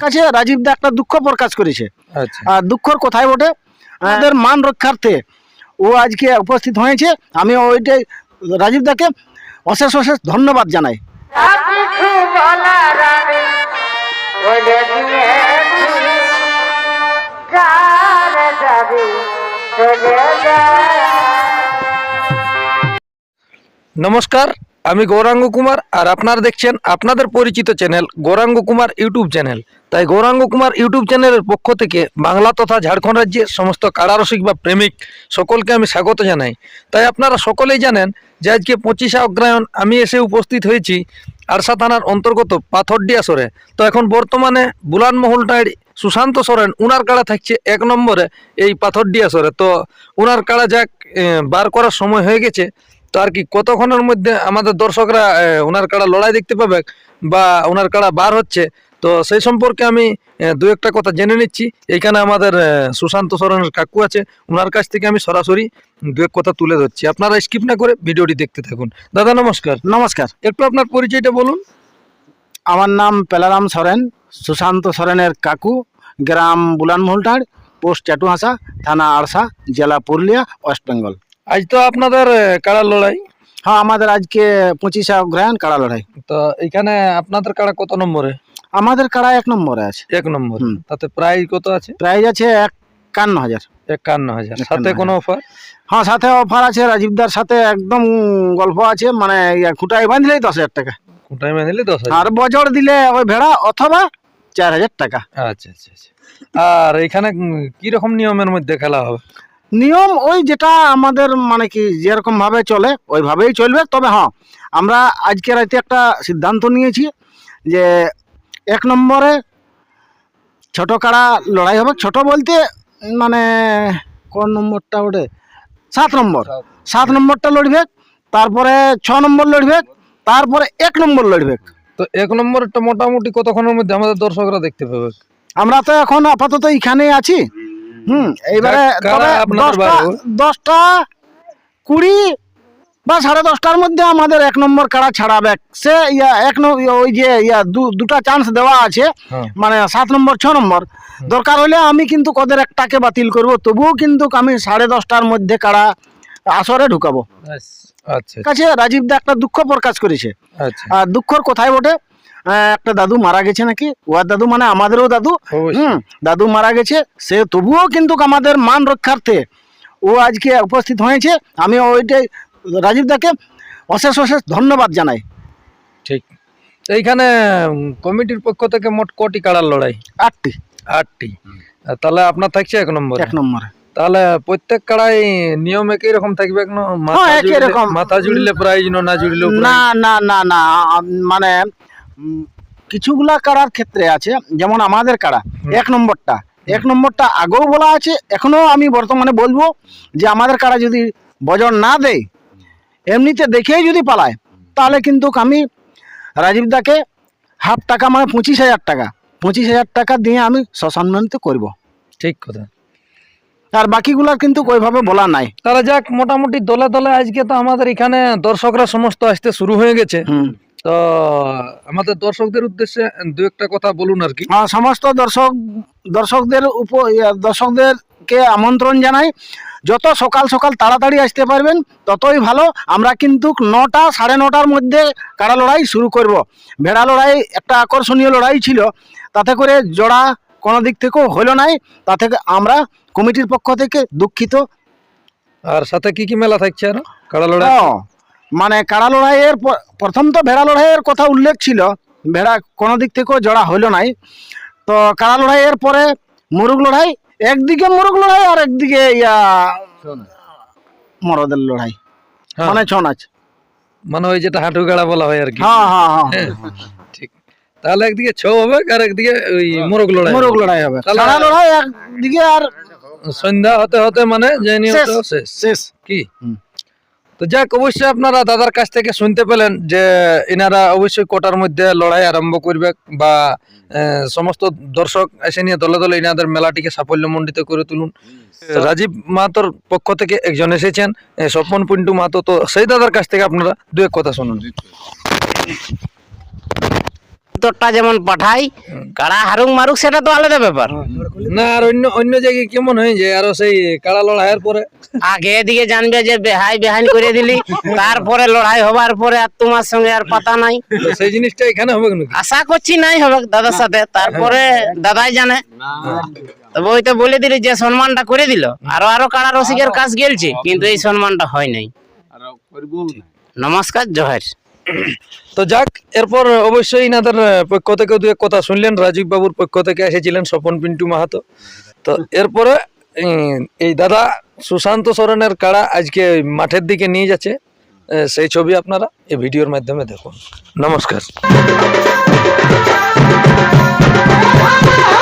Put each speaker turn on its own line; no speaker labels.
কাছে রাজীব দা একটা দুঃখ প্রকাশ করেছে।
আচ্ছা।
আর দুঃখর কোথায় বটে আমাদের মান রক্ষার্থে ও আজকে উপস্থিত হয়েছে। আমি ওইটাই রাজীব দাকে অশেষ অশেষ ধন্যবাদ জানাই।
নমস্কার, আমি গৌরাঙ্গ কুমার আর আপনারা দেখছেন আপনাদের পরিচিত channel Gouranga Kumar YouTube channel. তাই গৌরাঙ্গ কুমার ইউটিউব চ্যানেলের পক্ষ থেকে বাংলা তথা ঝাড়খণ্ড রাজ্যের সমস্ত কারারসিক বা প্রেমিক সকলকে আমি স্বাগত জানাই। তাই আপনারা সকলেই জানেন যে আজকে পঁচিশে অগ্রায়ণ আমি এসে উপস্থিত হয়েছি আরসা থানার অন্তর্গত পাথরডিয়া সরে। তো এখন বর্তমানে বুলান মহলটায় সুশান্ত সরেন, উনার কাড়া থাকছে এক নম্বরে এই পাথরডিয়া সরে। তো উনার কাড়া যাক বার করার সময় হয়ে গেছে। তো আর কি কতক্ষণের মধ্যে আমাদের দর্শকরা ওনার কাড়া লড়াই দেখতে পাবে বা ওনার কাড়া বার হচ্ছে? তো সেই সম্পর্কে আমি দু একটা কথা জেনে নিচ্ছি। এইখানে আমাদের সুশান্ত সরণের কাকু আছে। ওনার কাছ থেকে আমি সরাসরি দু এক কথা তুলে ধরছি। আপনারা স্কিপ না করে ভিডিওটি দেখতে থাকুন। দাদা নমস্কার।
নমস্কার।
একটু আপনার পরিচয়টা বলুন।
আমার নাম পেলারাম সরেন সুশান্ত সরেনের কাকু গ্রাম বুলানমহলটার পোস্ট চাটুহাসা থানা আরসা জেলা পুরুলিয়া ওয়েস্ট বেঙ্গল।
আজ তো আপনাদের কাড়া লড়াই।
হ্যাঁ আমাদের আজকে পঁচিশে অগ্রহায়ণ কাড়া লড়াই।
তো এখানে আপনাদের কাড়া কত নম্বরে?
আমাদের কাড়া এক নম্বরে আছে।
এক নম্বর। তাতে প্রাইজ কত আছে?
প্রাইজ আছে একান্ন হাজার।
একান্ন হাজার। সাথে কোনো অফার?
হ্যাঁ সাথে অফার আছে। রাজীবদার সাথে একদম গল্প আছে। মানে খুঁটাই বাঁধলেই দশ হাজার টাকা।
মেনে নিলে দশ হাজার।
আর বজর দিলে ওই ভেড়া অথবা চার হাজার টাকা।
আচ্ছা আচ্ছা আচ্ছা। আর এখানে কি রকম নিয়মের মধ্যে খেলা হবে?
নিয়ম ওই যেটা আমাদের মানে কি যেরকম ভাবে চলে ওইভাবেই চলবে। তবে হ্যাঁ আমরা আজকে রাতে একটা সিদ্ধান্ত নিয়েছি যে এক নম্বরে ছোট কাড়া লড়াই হবে। ছোট বলতে মানে কোন নম্বরটা ওঠে? সাত নম্বর। সাত। নম্বরটা লড়বে তারপরে ছ নম্বর লড়বে তারপরে এক নম্বর লড়বে।
তো এক নম্বরটা মোটামুটি কতক্ষণের মধ্যে আমাদের দর্শকরা দেখতে পাবে?
আমরা তো এখন আপাতত এখানেই আছি। হুম এইবারে
কারা
দশটা দশটা কুড়ি বা সাড়ে দশটার মধ্যে আমাদের এক নম্বর কাড়া ছাড়াবে। সে ইয়া এক ওই যে ইয়া দুটা চান্স দেওয়া আছে।
হ্যাঁ।
মানে সাত নম্বর ছ নম্বর। দরকার হলে আমি কিন্তু কদের একটাকে বাতিল করব তবুও কিন্তু আমি সাড়ে দশটার মধ্যে কারা আসরে ঢুকাবো।
আচ্ছা
কাছে রাজীব দা একটা দুঃখ প্রকাশ করেছে।
আচ্ছা।
আর দুঃখর কোথায় বটে একটা দাদু মারা গেছে নাকি? ওর দাদু মানে আমাদেরও দাদু। হুম দাদু মারা গেছে সে তবুও কিন্তু আমাদের মান রক্ষার্থে ও আজকে উপস্থিত হয়েছে। আমি ওইটাই রাজীব দাকে অশেষ অশেষ ধন্যবাদ জানাই।
ঠিক। এইখানে কমিটির পক্ষ থেকে মোট কটি কাড়ার লড়াই?
আটটি।
আটটি। তাহলে আপনার থাকছে এক নম্বর?
এক নম্বরে।
তাহলে প্রত্যেক কাড়াই নিয়ম একই রকম থাকবে মাথা
হ্যাঁ,
জুড়লে- মাথা জুড়লে প্রাইজ না জুড়লে
না না না না মানে কিছুগুলা কাড়ার ক্ষেত্রে আছে যেমন আমাদের কাড়া এক নম্বরটা। এক নম্বরটা আগেও বলা আছে এখনও আমি বর্তমানে বলব যে আমাদের কাড়া যদি বজন না দেয় এমনিতে দেখেই যদি পালায় তাহলে কিন্তু আমি রাজীব দাকে হাফ টাকা মানে পঁচিশ হাজার টাকা পঁচিশ হাজার টাকা দিয়ে আমি সম্মানিত করব।
ঠিক কথা।
আর বাকিগুলা কিন্তু ওইভাবে বলা নাই।
তাহলে যাক মোটামুটি দলে দলে আজকে তো আমাদের এখানে দর্শকরা সমস্ত আসতে শুরু হয়ে গেছে। তো আমাদের দর্শকদের উদ্দেশ্যে দু একটা কথা বলুন আর কি।
আর সমস্ত দর্শক দর্শকদের উপ দর্শকদেরকে আমন্ত্রণ জানাই। যত সকাল সকাল তাড়াতাড়ি আসতে পারবেন ততই ভালো। আমরা কিন্তু নটা সাড়ে নটার মধ্যে কাড়া লড়াই শুরু করব। ভেড়া লড়াই একটা আকর্ষণীয় লড়াই ছিল। তাতে করে জোড়া কোনো দিক থেকেও হলো নাই। তাতে আমরা কমিটির পক্ষ থেকে দুঃখিত।
আর সাথে কি কি মেলা থাকছে আর? কাড়া লড়াই?
ও, মানে কাড়া লড়াইয়ের প্রথম তো ভেড়া লড়াইয়ের কথা উল্লেখ ছিল ভেড়া কোনো দিক থেকেও জড়া হইল নাই। তো কাড়া লড়াইয়ের পরে মুরুগ লড়াই একদিকে মুরুগ লড়াই আর একদিকে ইয়া মরদের লড়াই।
হ্যাঁ,
মানে ছৌ নাচ।
মানে ওই যেটা হাঁটু গাড়া বলা হয় আর কি।
হ্যাঁ হ্যাঁ হ্যাঁ
ঠিক। তাহলে একদিকে ছৌ হবে আর একদিকে ওই মোরগ লড়াই
মুরুগ লড়াই হবে। কাড়া লড়াই একদিকে আর
সন্ধ্যা হতে হতে মানে নিয়মটা
শেষ।
কি?
হুম।
তো যাক অবশ্যই আপনারা দাদার কাছ থেকে শুনতে পেলেন যে এনারা অবশ্যই কোটার মধ্যে লড়াই আরম্ভ করবে বা সমস্ত দর্শক এসে নিয়ে দলে দলে এনাদের মেলাটিকে সাফল্যমণ্ডিত করে তুলুন। রাজীব মাহাতোর পক্ষ থেকে একজন এসেছেন স্বপন পিন্টু মাহাতো তো সেই দাদার কাছ থেকে আপনারা দু এক কথা শুনুন।
উত্তরটা যেমন পাঠাই কারা হারুক মারুক সেটা তো আলাদা ব্যাপার।
না আর অন্য অন্য জায়গায় কেমন হয় যে আরও সেই কাড়া লড়াইয়ের পরে?
আগে এদিকে জানবে যে বেহাই বেহাইন করে দিলি তারপরে লড়াই হবার পরে আর তোমার সঙ্গে আর পাতা নাই।
সেই জিনিসটা এখানে হবে
আশা করছি নাই হবে দাদার সাথে তারপরে দাদাই জানে। তবে ওই তো বলে দিলি যে সম্মানটা করে দিল আরও আরও কারা রসিকের কাজ গেলছে কিন্তু এই সম্মানটা হয় নাই। নমস্কার জোহার।
তো যাক, এরপর অবশ্যই ইনাদের পক্ষ থেকে দু এক কথা শুনলেন, রাজীব বাবুর পক্ষ থেকে এসেছিলেন স্বপন পিন্টু মাহাতো। তো এরপরে, এই দাদা সুশান্ত সরেনের কাড়া আজকে মাঠের দিকে নিয়ে যাচ্ছে সেই ছবি আপনারা এই ভিডিওর মাধ্যমে দেখুন। নমস্কার।